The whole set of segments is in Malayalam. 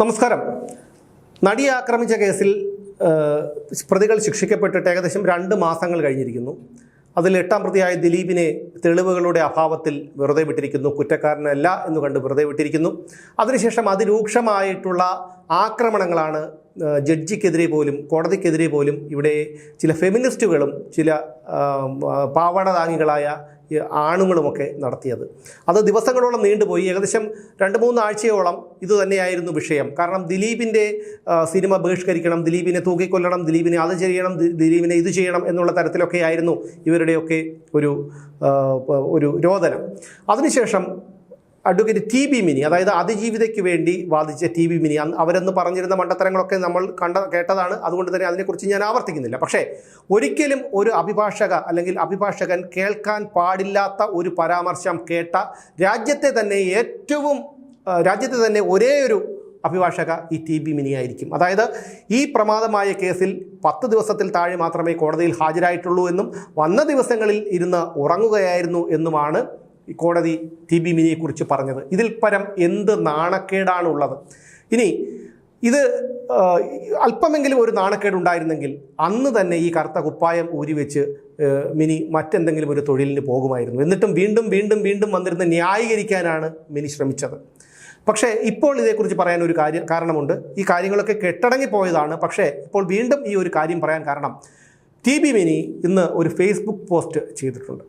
നമസ്കാരം. നടിയെ ആക്രമിച്ച കേസിൽ പ്രതികൾ ശിക്ഷിക്കപ്പെട്ടിട്ട് ഏകദേശം രണ്ട് മാസങ്ങൾ കഴിഞ്ഞിരിക്കുന്നു. അതിൽ എട്ടാം പ്രതിയായ ദിലീപിനെ തെളിവുകളുടെ അഭാവത്തിൽ വെറുതെ വിട്ടിരിക്കുന്നു. കുറ്റക്കാരനല്ല എന്ന് കണ്ട് വെറുതെ വിട്ടിരിക്കുന്നു. അതിനുശേഷം അതിരൂക്ഷമായിട്ടുള്ള ആക്രമണങ്ങളാണ് ജഡ്ജിക്കെതിരെ പോലും കോടതിക്കെതിരെ പോലും ഇവിടെ ചില ഫെമിനിസ്റ്റുകളും ചില പാവാടതാങ്ങികളായ ആണുങ്ങളുമൊക്കെ നടത്തിയത്. അത് ദിവസങ്ങളോളം നീണ്ടുപോയി. ഏകദേശം രണ്ട് മൂന്ന് ആഴ്ചയോളം ഇത് തന്നെയായിരുന്നു വിഷയം. കാരണം ദിലീപിന്റെ സിനിമ ബഹിഷ്കരിക്കണം ദിലീപിനെ തൂക്കിക്കൊല്ലണം ദിലീപിനെ അത് ചെയ്യണം ദിലീപിനെ ഇത് ചെയ്യണം എന്നുള്ള തരത്തിലൊക്കെ ആയിരുന്നു ഇവരുടെയൊക്കെ ഒരു ഒരു രോദനം. അതിനുശേഷം അഡ്വക്കേറ്റ് ടി ബി മിനി അതായത് അതിജീവിതയ്ക്ക് വേണ്ടി വാദിച്ച ടി ബി മിനി അവരെന്ന് പറഞ്ഞിരുന്ന മണ്ടത്തരങ്ങളൊക്കെ നമ്മൾ കണ്ട കേട്ടതാണ്. അതുകൊണ്ട് തന്നെ അതിനെക്കുറിച്ച് ഞാൻ ആവർത്തിക്കുന്നില്ല. പക്ഷേ ഒരിക്കലും ഒരു അഭിഭാഷക അല്ലെങ്കിൽ അഭിഭാഷകൻ കേൾക്കാൻ പാടില്ലാത്ത ഒരു പരാമർശം കേട്ട രാജ്യത്തെ തന്നെ ഏറ്റവും രാജ്യത്തെ തന്നെ ഒരേ ഒരു അഭിഭാഷക ഈ ടി ബി മിനി ആയിരിക്കും. അതായത് ഈ പ്രമാദമായ കേസിൽ പത്ത് ദിവസത്തിൽ താഴെ മാത്രമേ കോടതിയിൽ ഹാജരായിട്ടുള്ളൂ എന്നും വന്ന ദിവസങ്ങളിൽ ഇരുന്ന് ഉറങ്ങുകയായിരുന്നു എന്നുമാണ് കോടതി ടി ബി മിനിയെക്കുറിച്ച് പറഞ്ഞത്. ഇതിൽ പരം എന്ത് നാണക്കേടാണുള്ളത്? ഇനി ഇത് അല്പമെങ്കിലും ഒരു നാണക്കേട് ഉണ്ടായിരുന്നെങ്കിൽ അന്ന് തന്നെ ഈ കറുത്ത കുപ്പായം ഊരിവെച്ച് മിനി മറ്റെന്തെങ്കിലും ഒരു തൊഴിലിന് പോകുമായിരുന്നു. എന്നിട്ടും വീണ്ടും വീണ്ടും വീണ്ടും വന്നിരുന്ന് ന്യായീകരിക്കാനാണ് മിനി ശ്രമിച്ചത്. പക്ഷേ ഇപ്പോൾ ഇതേക്കുറിച്ച് പറയാൻ ഒരു കാര്യം കാരണമുണ്ട്. ഈ കാര്യങ്ങളൊക്കെ കെട്ടടങ്ങി പോയതാണ് പക്ഷേ ഇപ്പോൾ വീണ്ടും ഈ ഒരു കാര്യം പറയാൻ കാരണം ടി ബി മിനി ഇന്ന് ഒരു ഫേസ്ബുക്ക് പോസ്റ്റ് ചെയ്തിട്ടുണ്ട്.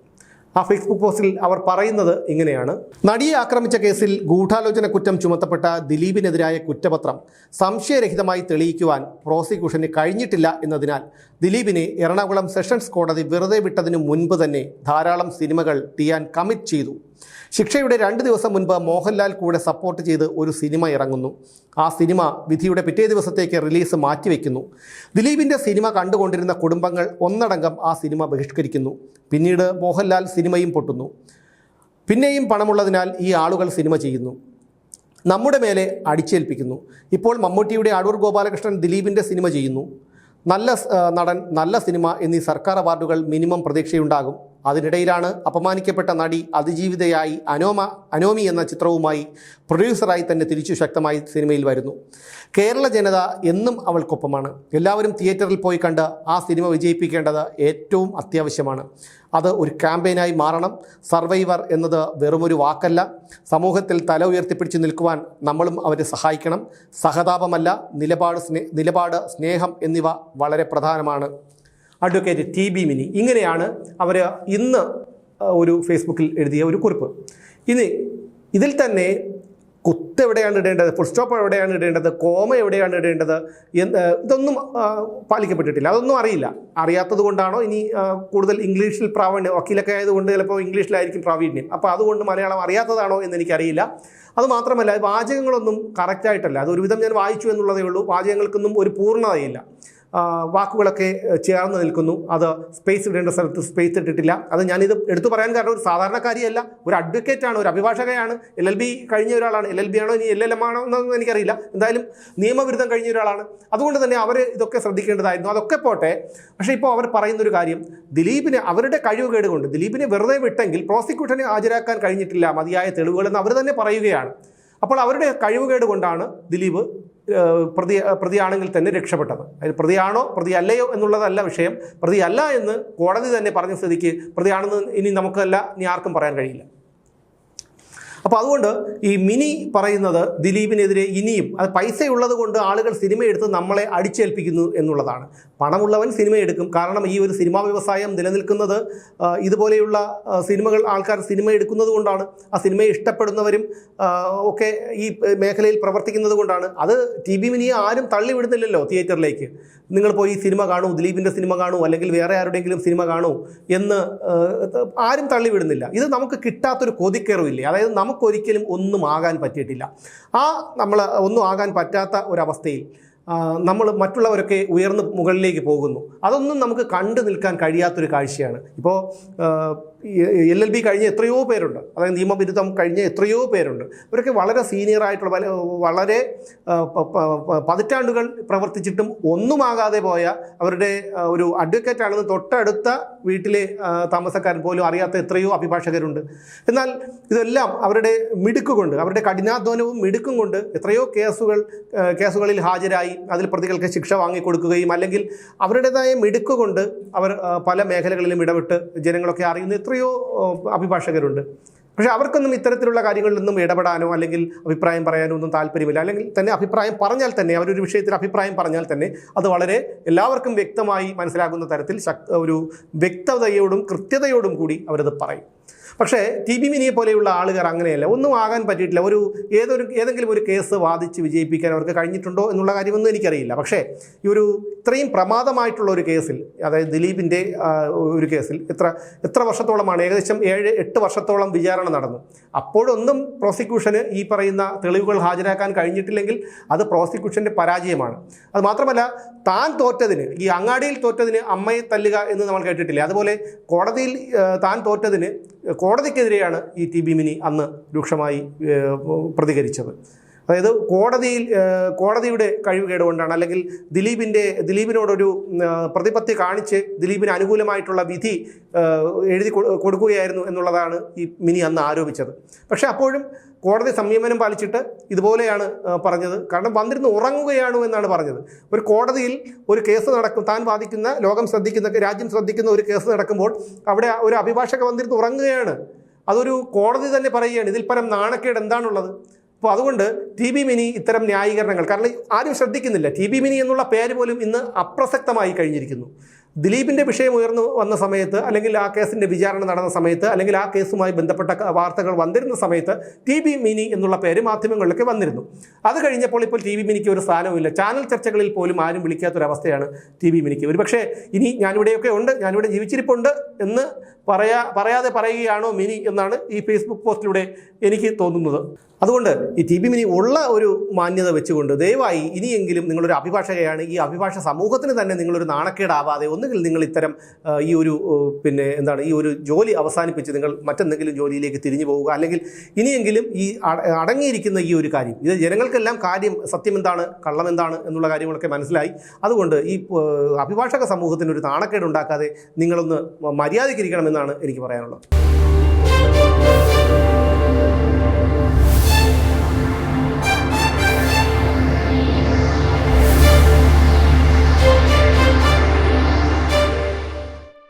ആ ഫേസ്ബുക്ക് പോസ്റ്റിൽ അവർ പറയുന്നത് ഇങ്ങനെയാണ്. നടിയെ ആക്രമിച്ച കേസിൽ ഗൂഢാലോചന കുറ്റം ചുമത്തപ്പെട്ട ദിലീപിനെതിരായ കുറ്റപത്രം സംശയരഹിതമായി തെളിയിക്കുവാൻ പ്രോസിക്യൂഷന് കഴിഞ്ഞിട്ടില്ല എന്നതിനാൽ ദിലീപിനെ എറണാകുളം സെഷൻസ് കോടതി വെറുതെ വിട്ടതിനു മുൻപ് തന്നെ ധാരാളം സിനിമകൾ ടിയാൻ കമ്മിറ്റ് ചെയ്തു. ശിക്ഷയുടെ രണ്ട് ദിവസം മുൻപ് മോഹൻലാൽ കൂടെ സപ്പോർട്ട് ചെയ്ത് ഒരു സിനിമ ഇറങ്ങുന്നു. ആ സിനിമ വിധിയുടെ പിറ്റേ ദിവസത്തേക്ക് റിലീസ് മാറ്റിവെക്കുന്നു. ദിലീപിന്റെ സിനിമ കണ്ടുകൊണ്ടിരുന്ന കുടുംബങ്ങൾ ഒന്നടങ്കം ആ സിനിമ ബഹിഷ്കരിക്കുന്നു. പിന്നീട് മോഹൻലാൽ സിനിമയും പൊട്ടുന്നു. പിന്നെയും പണമുള്ളതിനാൽ ഈ ആളുകൾ സിനിമ ചെയ്യുന്നു. നമ്മുടെ മേലെ അടിച്ചേൽപ്പിക്കുന്നു. ഇപ്പോൾ മമ്മൂട്ടിയുടെ അടൂർ ഗോപാലകൃഷ്ണൻ ദിലീപിന്റെ സിനിമ ചെയ്യുന്നു. നല്ല നടൻ നല്ല സിനിമ എന്നീ സർക്കാർ അവാർഡുകൾ മിനിമം പ്രതീക്ഷയുണ്ടാകും. അതിനിടയിലാണ് അപമാനിക്കപ്പെട്ട നടി അതിജീവിതയായി അനോമ അനോമി എന്ന ചിത്രവുമായി പ്രൊഡ്യൂസറായി തന്നെ തിരിച്ചു ശക്തമായി സിനിമയിൽ വരുന്നു. കേരള ജനത എന്നും അവൾക്കൊപ്പമാണ്. എല്ലാവരും തിയേറ്ററിൽ പോയി കണ്ട് ആ സിനിമ വിജയിപ്പിക്കേണ്ടത് ഏറ്റവും അത്യാവശ്യമാണ്. അത് ഒരു ക്യാമ്പയിനായി മാറണം. സർവൈവർ എന്നത് വെറുമൊരു വാക്കല്ല. സമൂഹത്തിൽ തല ഉയർത്തിപ്പിടിച്ച് നിൽക്കുവാൻ നമ്മളും അവരെ സഹായിക്കണം. സഹതാപമല്ല നിലപാട് സ്നേ നിലപാട് സ്നേഹം എന്നിവ വളരെ പ്രധാനമാണ്. Advocate T B Mini. ഇങ്ങനെയാണ് അവർ ഇന്ന് ഒരു ഫേസ്ബുക്കിൽ എഴുതിയ ഒരു കുറിപ്പ്. ഇനി ഇതിൽ തന്നെ കുത്ത് എവിടെയാണ് ഇടേണ്ടത് ഫുൾ സ്റ്റോപ്പ് എവിടെയാണ് ഇടേണ്ടത് കോമ എവിടെയാണ് ഇടേണ്ടത് എന്ന് ഇതൊന്നും പാലിക്കപ്പെട്ടിട്ടില്ല. അതൊന്നും അറിയില്ല. അറിയാത്തത് കൊണ്ടാണോ ഇനി കൂടുതൽ ഇംഗ്ലീഷിൽ പ്രാവീണ്യം വക്കീലൊക്കെ ആയതുകൊണ്ട് ചിലപ്പോൾ ഇംഗ്ലീഷിലായിരിക്കും പ്രാവീണ്യം. അപ്പോൾ അതുകൊണ്ട് മലയാളം അറിയാത്തതാണോ എന്ന് എനിക്കറിയില്ല അത് മാത്രമല്ല വാചകങ്ങളൊന്നും കറക്റ്റായിട്ടല്ല അത് ഒരുവിധം ഞാൻ വായിച്ചു എന്നുള്ളതേ ഉള്ളൂ. വാചകങ്ങൾക്കൊന്നും ഒരു പൂർണതയില്ല. വാക്കുകളൊക്കെ ചേർന്ന് നിൽക്കുന്നു. അത് സ്പേസ് ഇടേണ്ട സ്ഥലത്ത് സ്പേസ് ഇട്ടിട്ടില്ല. അത് ഞാനിത് എടുത്തു പറയാൻ കാരണം ഒരു സാധാരണക്കാരിയല്ല ഒരു അഡ്വക്കേറ്റ് ആണ് ഒരു അഭിഭാഷകയാണ്. എൽ എൽ ബി കഴിഞ്ഞ ഒരാളാണ്. എൽ എൽ ബി ആണോ ഇനി എൽ എൽ എം ആണോ എന്നൊന്നും എനിക്കറിയില്ല. എന്തായാലും നിയമവിരുദ്ധം കഴിഞ്ഞ ഒരാളാണ്. അതുകൊണ്ട് തന്നെ അവർ ഇതൊക്കെ ശ്രദ്ധിക്കേണ്ടതായിരുന്നു. അതൊക്കെ പോട്ടെ. പക്ഷേ ഇപ്പോൾ അവർ പറയുന്നൊരു കാര്യം. ദിലീപിനെ അവരുടെ കഴിവുകേട് കൊണ്ട് ദിലീപിനെ വെറുതെ വിട്ടെങ്കിൽ പ്രോസിക്യൂഷനെ ഹാജരാക്കാൻ കഴിഞ്ഞിട്ടില്ല. മതിയായ തെളിവുകളെന്ന് അവർ തന്നെ പറയുകയാണ്. അപ്പോൾ അവരുടെ കഴിവുകേട് കൊണ്ടാണ് ദിലീപ് പ്രതി പ്രതിയാണെങ്കിൽ തന്നെ രക്ഷപ്പെട്ടത്. അതിൽ പ്രതിയാണോ പ്രതി അല്ലയോ എന്നുള്ളതല്ല വിഷയം. പ്രതിയല്ല എന്ന് കോടതി തന്നെ പറഞ്ഞ സ്ഥിതിക്ക് പ്രതിയാണെന്ന് ഇനി നമുക്കല്ല ഇനി ആർക്കും പറയാൻ കഴിയില്ല. അപ്പോൾ അതുകൊണ്ട് ഈ മിനി പറയുന്നത് ദിലീപിനെതിരെ ഇനിയും അത് പൈസയുള്ളത് കൊണ്ട് ആളുകൾ സിനിമ എടുത്ത് നമ്മളെ അടിച്ചേൽപ്പിക്കുന്നു എന്നുള്ളതാണ്. പണമുള്ളവൻ സിനിമ എടുക്കും. കാരണം ഈ ഒരു സിനിമാ വ്യവസായം നിലനിൽക്കുന്നത് ഇതുപോലെയുള്ള സിനിമകൾ ആൾക്കാർ സിനിമ എടുക്കുന്നത് കൊണ്ടാണ്. ആ സിനിമയെ ഇഷ്ടപ്പെടുന്നവരും ഒക്കെ ഈ മേഖലയിൽ പ്രവർത്തിക്കുന്നത് കൊണ്ടാണ്. അത് ടി ബി മിനിയെ ആരും തള്ളിവിടുന്നില്ലല്ലോ തിയേറ്ററിലേക്ക്. നിങ്ങൾ പോയി ഈ സിനിമ കാണൂ ദിലീപിന്റെ സിനിമ കാണൂ അല്ലെങ്കിൽ വേറെ ആരുടെയെങ്കിലും സിനിമ കാണൂ എന്ന് ആരും തള്ളിവിടുന്നില്ല. ഇത് നമുക്ക് കിട്ടാത്തൊരു കൊതിക്കേറുമില്ലേ അതായത് നമുക്കൊരിക്കലും ഒന്നും ആകാൻ പറ്റിയിട്ടില്ല. ആ നമ്മൾ ഒന്നും ആകാൻ പറ്റാത്ത ഒരവസ്ഥയിൽ നമ്മൾ മറ്റുള്ളവരൊക്കെ ഉയർന്ന് മുകളിലേക്ക് പോകുന്നു. അതൊന്നും നമുക്ക് കണ്ടു നിൽക്കാൻ കഴിയാത്തൊരു കാഴ്ചയാണ്. ഇപ്പോൾ എൽ എൽ ബി കഴിഞ്ഞ എത്രയോ പേരുണ്ട്. അതായത് നിയമബിരുദം കഴിഞ്ഞ എത്രയോ പേരുണ്ട്. ഇവരൊക്കെ വളരെ സീനിയർ ആയിട്ടുള്ള വളരെ പതിറ്റാണ്ടുകൾ പ്രവർത്തിച്ചിട്ടും ഒന്നുമാകാതെ പോയ അവരുടെ ഒരു അഡ്വക്കേറ്റ് ആണെന്ന് തൊട്ടടുത്ത വീട്ടിലെ താമസക്കാരൻ പോലും അറിയാത്ത എത്രയോ അഭിഭാഷകരുണ്ട്. എന്നാൽ ഇതെല്ലാം അവരുടെ മിടുക്കുകൊണ്ട് അവരുടെ കഠിനാധ്വാനവും മിടുക്കും കൊണ്ട് എത്രയോ കേസുകൾ കേസുകളിൽ ഹാജരായി അതിൽ പ്രതികൾക്ക് ശിക്ഷ വാങ്ങിക്കൊടുക്കുകയും അല്ലെങ്കിൽ അവരുടേതായ മിടുക്കുകൊണ്ട് അവർ പല മേഖലകളിലും ഇടപെട്ട് ജനങ്ങളൊക്കെ അറിയുന്ന ആ, അഭിഭാഷകരുണ്ട്. പക്ഷെ അവർക്കൊന്നും ഇത്തരത്തിലുള്ള കാര്യങ്ങളിലൊന്നും ഇടപെടാനോ അല്ലെങ്കിൽ അഭിപ്രായം പറയാനോ ഒന്നും താല്പര്യമില്ല. അല്ലെങ്കിൽ തന്നെ അഭിപ്രായം പറഞ്ഞാൽ തന്നെ അവരൊരു വിഷയത്തിൽ അഭിപ്രായം പറഞ്ഞാൽ തന്നെ അത് വളരെ എല്ലാവർക്കും വ്യക്തമായി മനസ്സിലാകുന്ന തരത്തിൽ ഒരു വ്യക്തതയോടും കൃത്യതയോടും കൂടി അവരത് പറയും. പക്ഷേ ടി ബി മിനിയെ പോലെയുള്ള ആളുകൾ അങ്ങനെയല്ല. ഒന്നും ആകാൻ പറ്റിയിട്ടില്ല. ഒരു ഏതൊരു ഏതെങ്കിലും ഒരു കേസ് വാദിച്ച് വിജയിപ്പിക്കാൻ അവർക്ക് കഴിഞ്ഞിട്ടുണ്ടോ എന്നുള്ള കാര്യമൊന്നും എനിക്കറിയില്ല. പക്ഷേ ഈ ഒരു ഇത്രയും പ്രമാദമായിട്ടുള്ള ഒരു കേസിൽ അതായത് ദിലീപിന്റെ ഒരു കേസിൽ എത്ര എത്ര വർഷത്തോളമാണ്? ഏകദേശം ഏഴ് എട്ട് വർഷത്തോളം വിചാരണ നടന്നു. അപ്പോഴൊന്നും പ്രോസിക്യൂഷന് ഈ പറയുന്ന തെളിവുകൾ ഹാജരാക്കാൻ കഴിഞ്ഞിട്ടില്ലെങ്കിൽ അത് പ്രോസിക്യൂഷന്റെ പരാജയമാണ്. അത് മാത്രമല്ല താൻ തോറ്റതിന് ഈ അങ്ങാടിയിൽ തോറ്റതിന് അമ്മയെ തല്ലുക എന്ന് നമ്മൾ കേട്ടിട്ടില്ലേ? അതുപോലെ കോടതിയിൽ താൻ തോറ്റതിന് കോടതിക്കെതിരെയാണ് ഈ ടി ബി മിനി അന്ന് രൂക്ഷമായി പ്രതികരിച്ചത്. അതായത് കോടതിയിൽ കോടതിയുടെ കഴിവുകേട് കൊണ്ടാണ് അല്ലെങ്കിൽ ദിലീപിന്റെ ദിലീപിനോടൊരു പ്രതിപത്തി കാണിച്ച് ദിലീപിന് അനുകൂലമായിട്ടുള്ള വിധി എഴുതി കൊടുക്കുകയായിരുന്നു എന്നുള്ളതാണ് ഈ മിനി അന്ന് ആരോപിച്ചത്. പക്ഷേ അപ്പോഴും കോടതി സംയമനം പാലിച്ചിട്ട് ഇതുപോലെയാണ് പറഞ്ഞത്. കാരണം വന്നിരുന്ന് ഉറങ്ങുകയാണ് എന്നാണ് പറഞ്ഞത്. ഒരു കോടതിയിൽ ഒരു കേസ് നടക്കും താൻ വാദിക്കുന്ന ലോകം ശ്രദ്ധിക്കുന്ന രാജ്യം ശ്രദ്ധിക്കുന്ന ഒരു കേസ് നടക്കുമ്പോൾ അവിടെ ഒരു അഭിഭാഷക വന്നിരുന്ന് ഉറങ്ങുകയാണ്. അതൊരു കോടതി തന്നെ പറയുകയാണ് ഇതിൽ പരം നാണക്കേട് എന്താണുള്ളത്? അപ്പോൾ അതുകൊണ്ട് ടി ബി മിനി ഇത്തരം ന്യായീകരണങ്ങൾ കാരണം ആരും ശ്രദ്ധിക്കുന്നില്ല. ടി ബി മിനി എന്നുള്ള പേര് പോലും ഇന്ന് അപ്രസക്തമായി കഴിഞ്ഞിരിക്കുന്നു. ദിലീപിന്റെ വിഷയം ഉയർന്നു വന്ന സമയത്ത് അല്ലെങ്കിൽ ആ കേസിന്റെ വിചാരണ നടന്ന സമയത്ത് അല്ലെങ്കിൽ ആ കേസുമായി ബന്ധപ്പെട്ട വാർത്തകൾ വന്നിരുന്ന സമയത്ത് ടി ബി മിനി എന്നുള്ള പേര് മാധ്യമങ്ങളിലൊക്കെ വന്നിരുന്നു. അത് കഴിഞ്ഞപ്പോൾ ഇപ്പോൾ ടി ബി മിനിക്ക് ഒരു സ്ഥാനവുമില്ല. ചാനൽ ചർച്ചകളിൽ പോലും ആരും വിളിക്കാത്തൊരവസ്ഥയാണ് ടി ബി മിനിക്ക്. ഒരു പക്ഷേ ഇനി ഞാനിവിടെയൊക്കെ ഉണ്ട് ഞാനിവിടെ ജീവിച്ചിരിപ്പുണ്ട് എന്ന് പറയാ പറയാതെ പറയുകയാണോ മിനി എന്നാണ് ഈ ഫേസ്ബുക്ക് പോസ്റ്റിലൂടെ എനിക്ക് തോന്നുന്നത്. അതുകൊണ്ട് ഈ ടി ബി മിനി ഉള്ള ഒരു മാന്യത വെച്ചുകൊണ്ട് ദയവായി ഇനിയെങ്കിലും നിങ്ങളൊരു അഭിഭാഷകയാണ്. ഈ അഭിഭാഷ സമൂഹത്തിന് തന്നെ നിങ്ങളൊരു നാണക്കേടാവാതെ ഒന്നുകിൽ നിങ്ങൾ ഇത്തരം ഈ ഒരു പിന്നെ എന്താണ് ഈ ഒരു ജോലി അവസാനിപ്പിച്ച് നിങ്ങൾ മറ്റെന്തെങ്കിലും ജോലിയിലേക്ക് തിരിഞ്ഞു പോവുക അല്ലെങ്കിൽ ഇനിയെങ്കിലും ഈ അടങ്ങിയിരിക്കുന്ന ഈ ഒരു കാര്യം ഇത് ജനങ്ങൾക്കെല്ലാം കാര്യം സത്യം എന്താണ് കള്ളം എന്താണ് എന്നുള്ള കാര്യങ്ങളൊക്കെ മനസ്സിലായി. അതുകൊണ്ട് ഈ അഭിഭാഷക സമൂഹത്തിന് ഒരു താണക്കേട് ഉണ്ടാക്കാതെ നിങ്ങളൊന്ന് മര്യാദയ്ക്കിരിക്കണമെന്നാണ് എനിക്ക് പറയാനുള്ളത്.